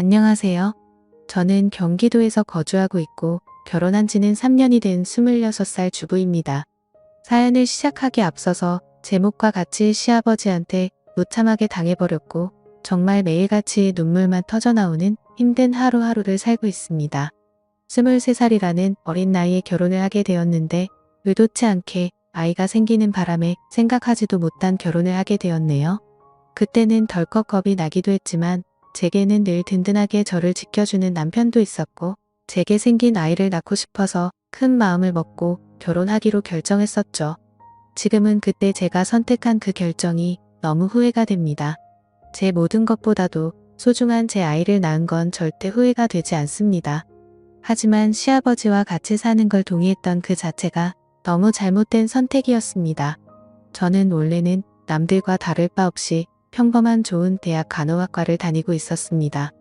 안녕하세요. 저는 경기도에서 거주하고 있고 결혼한 지는 3년이 된 26살 주부입니다. 사연을 시작하기 앞서서 제목과 같이 시아버지한테 무참하게 당해버렸고 정말 매일같이 눈물만 터져나오는 힘든 하루하루를 살고 있습니다. 23살이라는 어린 나이에 결혼을 하게 되었는데 의도치 않게 아이가 생기는 바람에 생각하지도 못한 결혼을 하게 되었네요. 그때는 덜컥 겁이 나기도 했지만 제게는 늘 든든하게 저를 지켜주는 남편도 있었고 제게 생긴 아이를 낳고 싶어서 큰 마음을 먹고 결혼하기로 결정했었죠. 지금은 그때 제가 선택한 그 결정이 너무 후회가 됩니다. 제 모든 것보다도 소중한 제 아이를 낳은 건 절대 후회가 되지 않습니다. 하지만 시아버지와 같이 사는 걸 동의했던 그 자체가 너무 잘못된 선택이었습니다. 저는 원래는 남들과 다를 바 없이 평범한 좋은 대학 간호학과를 다니고 있었습니다.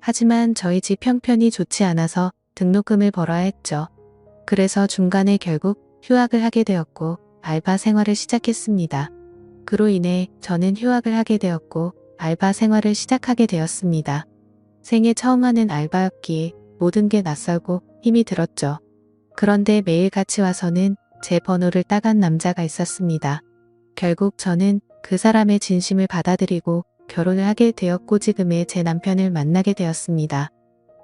하지만 저희 집 형편이 좋지 않아서 등록금을 벌어야 했죠. 그래서 중간에 결국 휴학을 하게 되었고 알바 생활을 시작했습니다. 그로 인해 저는 휴학을 하게 되었고 알바 생활을 시작하게 되었습니다. 생애 처음 하는 알바였기에 모든 게 낯설고 힘이 들었죠. 그런데 매일 같이 와서는 제 번호를 따간 남자가 있었습니다. 결국 저는 그 사람의 진심을 받아들이고 결혼을 하게 되었고 지금의 제 남편을 만나게 되었습니다.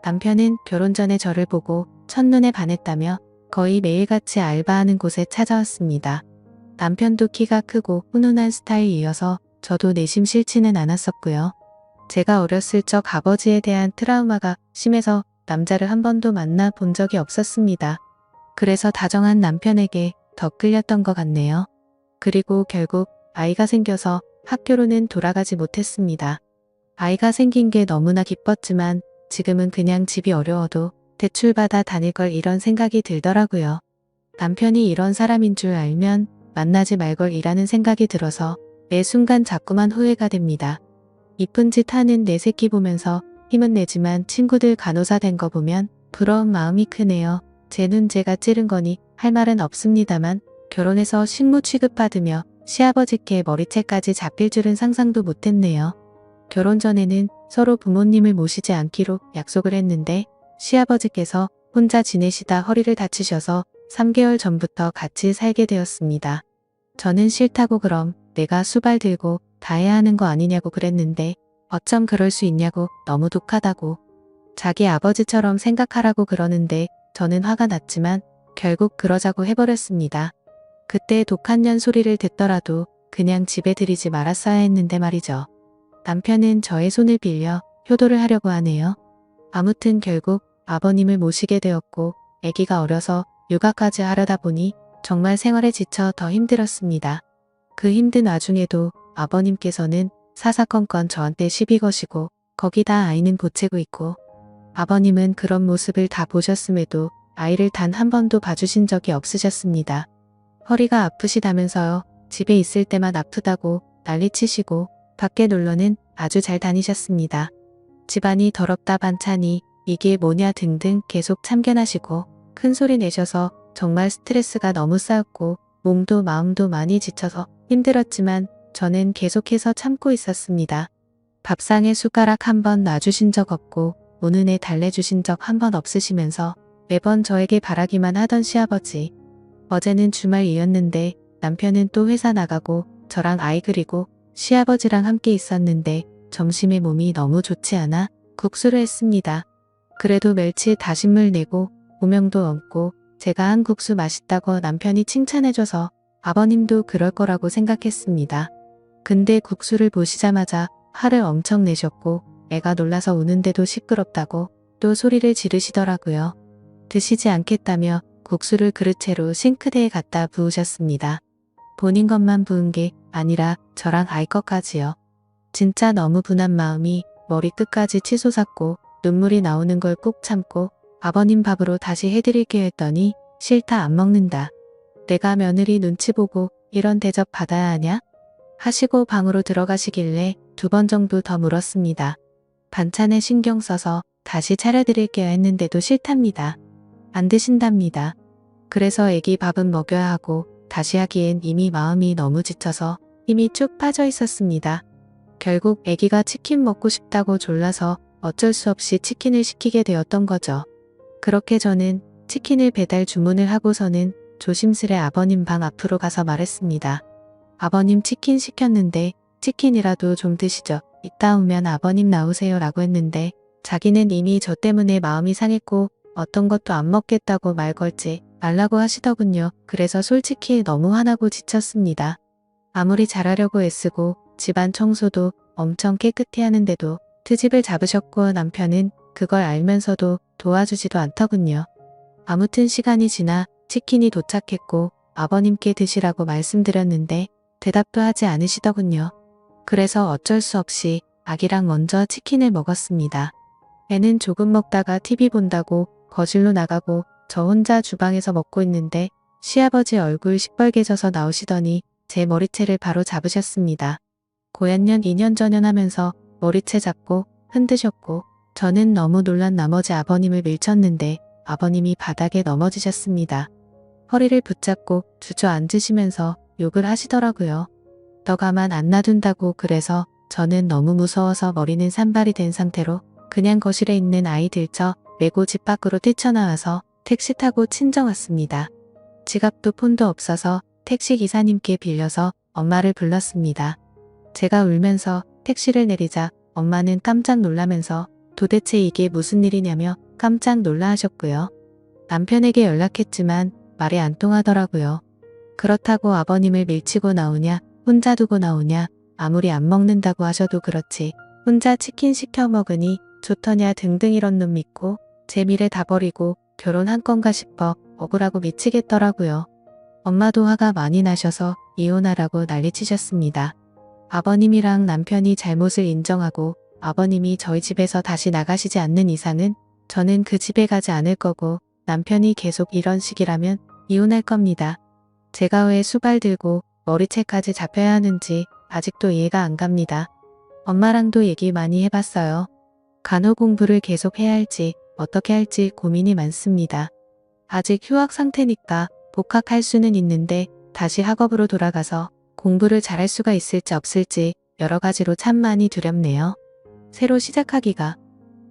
남편은 결혼 전에 저를 보고 첫눈에 반했다며 거의 매일같이 알바하는 곳에 찾아왔습니다. 남편도 키가 크고 훈훈한 스타일이어서 저도 내심 싫지는 않았었고요. 제가 어렸을 적 아버지에 대한 트라우마가 심해서 남자를 한 번도 만나 본 적이 없었습니다. 그래서 다정한 남편에게 더 끌렸던 것 같네요. 그리고 결국 아이가 생겨서 학교로는 돌아가지 못했습니다. 아이가 생긴 게 너무나 기뻤지만 지금은 그냥 집이 어려워도 대출받아 다닐 걸 이런 생각이 들더라고요. 남편이 이런 사람인 줄 알면 만나지 말 걸 이라는 생각이 들어서 매 순간 자꾸만 후회가 됩니다. 이쁜 짓 하는 내 새끼 보면서 힘은 내지만 친구들 간호사 된 거 보면 부러운 마음이 크네요. 제 눈 제가 찌른 거니 할 말은 없습니다만 결혼해서 식무 취급받으며 시아버지께 머리채까지 잡힐 줄은 상상도 못했네요. 결혼 전에는 서로 부모님을 모시지 않기로 약속을 했는데 시아버지께서 혼자 지내시다 허리를 다치셔서 3개월 전부터 같이 살게 되었습니다. 저는 싫다고 그럼 내가 수발 들고 다 해야 하는 거 아니냐고 그랬는데 어쩜 그럴 수 있냐고 너무 독하다고 자기 아버지처럼 생각하라고 그러는데 저는 화가 났지만 결국 그러자고 해버렸습니다. 그때 독한 년 소리를 듣더라도 그냥 집에 들이지 말았어야 했는데 말이죠. 남편은 저의 손을 빌려 효도를 하려고 하네요. 아무튼 결국 아버님을 모시게 되었고 아기가 어려서 육아까지 하려다 보니 정말 생활에 지쳐 더 힘들었습니다. 그 힘든 와중에도 아버님께서는 사사건건 저한테 시비 거시고 거기다 아이는 보채고 있고 아버님은 그런 모습을 다 보셨음에도 아이를 단 한 번도 봐주신 적이 없으셨습니다. 허리가 아프시다면서요. 집에 있을 때만 아프다고 난리치시고 밖에 놀러는 아주 잘 다니셨습니다. 집안이 더럽다 반찬이 이게 뭐냐 등등 계속 참견하시고 큰 소리 내셔서 정말 스트레스가 너무 쌓였고 몸도 마음도 많이 지쳐서 힘들었지만 저는 계속해서 참고 있었습니다. 밥상에 숟가락 한 번 놔주신 적 없고 오는에 달래주신 적 한 번 없으시면서 매번 저에게 바라기만 하던 시아버지. 어제는 주말이었는데 남편은 또 회사 나가고 저랑 아이 그리고 시아버지랑 함께 있었는데 점심에 몸이 너무 좋지 않아 국수를 했습니다. 그래도 멸치 다신물 내고 고명도 얹고 제가 한 국수 맛있다고 남편이 칭찬해줘서 아버님도 그럴 거라고 생각했습니다. 근데 국수를 보시자마자 화를 엄청 내셨고 애가 놀라서 우는데도 시끄럽다고 또 소리를 지르시더라고요. 드시지 않겠다며 국수를 그릇채로 싱크대에 갖다 부으셨습니다. 본인 것만 부은 게 아니라 저랑 아이 것까지요. 진짜 너무 분한 마음이 머리 끝까지 치솟았고 눈물이 나오는 걸 꾹 참고 아버님 밥으로 다시 해드릴게 했더니 싫다 안 먹는다. 내가 며느리 눈치 보고 이런 대접 받아야 하냐? 하시고 방으로 들어가시길래 두 번 정도 더 물었습니다. 반찬에 신경 써서 다시 차려드릴게요 했는데도 싫답니다. 안 드신답니다. 그래서 애기 밥은 먹여야 하고 다시 하기엔 이미 마음이 너무 지쳐서 힘이 쭉 빠져 있었습니다. 결국 애기가 치킨 먹고 싶다고 졸라서 어쩔 수 없이 치킨을 시키게 되었던 거죠. 그렇게 저는 치킨을 배달 주문을 하고서는 조심스레 아버님 방 앞으로 가서 말했습니다. 아버님 치킨 시켰는데 치킨이라도 좀 드시죠. 이따 오면 아버님 나오세요 라고 했는데 자기는 이미 저 때문에 마음이 상했고 어떤 것도 안 먹겠다고 말 걸지 말라고 하시더군요. 그래서 솔직히 너무 화나고 지쳤습니다. 아무리 잘하려고 애쓰고 집안 청소도 엄청 깨끗이 하는데도 트집을 잡으셨고 남편은 그걸 알면서도 도와주지도 않더군요. 아무튼 시간이 지나 치킨이 도착했고 아버님께 드시라고 말씀드렸는데 대답도 하지 않으시더군요. 그래서 어쩔 수 없이 아기랑 먼저 치킨을 먹었습니다. 애는 조금 먹다가 TV 본다고 거실로 나가고 저 혼자 주방에서 먹고 있는데 시아버지 얼굴 시뻘개져서 나오시더니 제 머리채를 바로 잡으셨습니다. 고연년 2년 전연하면서 머리채 잡고 흔드셨고 저는 너무 놀란 나머지 아버님을 밀쳤는데 아버님이 바닥에 넘어지셨습니다. 허리를 붙잡고 주저앉으시면서 욕을 하시더라고요. 더 가만 안 놔둔다고 그래서 저는 너무 무서워서 머리는 산발이 된 상태로 그냥 거실에 있는 아이 들쳐 메고 집 밖으로 뛰쳐나와서 택시 타고 친정 왔습니다. 지갑도 폰도 없어서 택시 기사님께 빌려서 엄마를 불렀습니다. 제가 울면서 택시를 내리자 엄마는 깜짝 놀라면서 도대체 이게 무슨 일이냐며 깜짝 놀라 하셨고요. 남편에게 연락했지만 말이 안 통하더라고요. 그렇다고 아버님을 밀치고 나오냐, 혼자 두고 나오냐, 아무리 안 먹는다고 하셔도 그렇지. 혼자 치킨 시켜 먹으니 좋더냐 등등 이런 놈 믿고 제 미래 다 버리고 결혼한 건가 싶어 억울하고 미치겠더라고요. 엄마도 화가 많이 나셔서 이혼하라고 난리치셨습니다. 아버님이랑 남편이 잘못을 인정하고 아버님이 저희 집에서 다시 나가시지 않는 이상은 저는 그 집에 가지 않을 거고 남편이 계속 이런 식이라면 이혼할 겁니다. 제가 왜 수발 들고 머리채까지 잡혀야 하는지 아직도 이해가 안 갑니다. 엄마랑도 얘기 많이 해봤어요. 간호 공부를 계속 해야 할지 어떻게 할지 고민이 많습니다. 아직 휴학 상태니까 복학할 수는 있는데 다시 학업으로 돌아가서 공부를 잘할 수가 있을지 없을지 여러 가지로 참 많이 두렵네요. 새로 시작하기가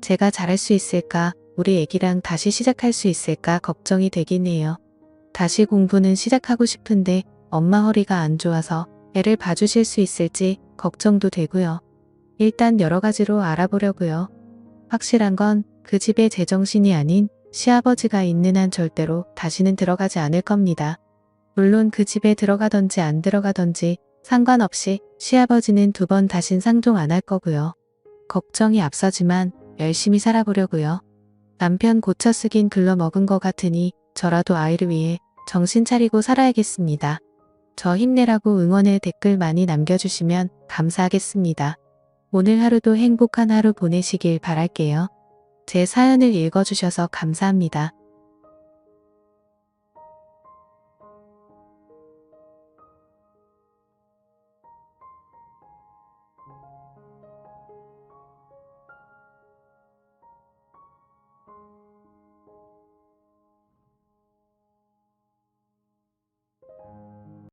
제가 잘할 수 있을까 우리 애기랑 다시 시작할 수 있을까 걱정이 되긴 해요. 다시 공부는 시작하고 싶은데 엄마 허리가 안 좋아서 애를 봐주실 수 있을지 걱정도 되고요. 일단 여러 가지로 알아보려고요. 확실한 건 그 집에 제정신이 아닌 시아버지가 있는 한 절대로 다시는 들어가지 않을 겁니다. 물론 그 집에 들어가던지 안 들어가던지 상관없이 시아버지는 두 번 다신 상종 안 할 거고요. 걱정이 앞서지만 열심히 살아보려고요. 남편 고쳐 쓰긴 글러 먹은 것 같으니 저라도 아이를 위해 정신 차리고 살아야겠습니다. 저 힘내라고 응원의 댓글 많이 남겨주시면 감사하겠습니다. 오늘 하루도 행복한 하루 보내시길 바랄게요. 제 사연을 읽어주셔서 감사합니다.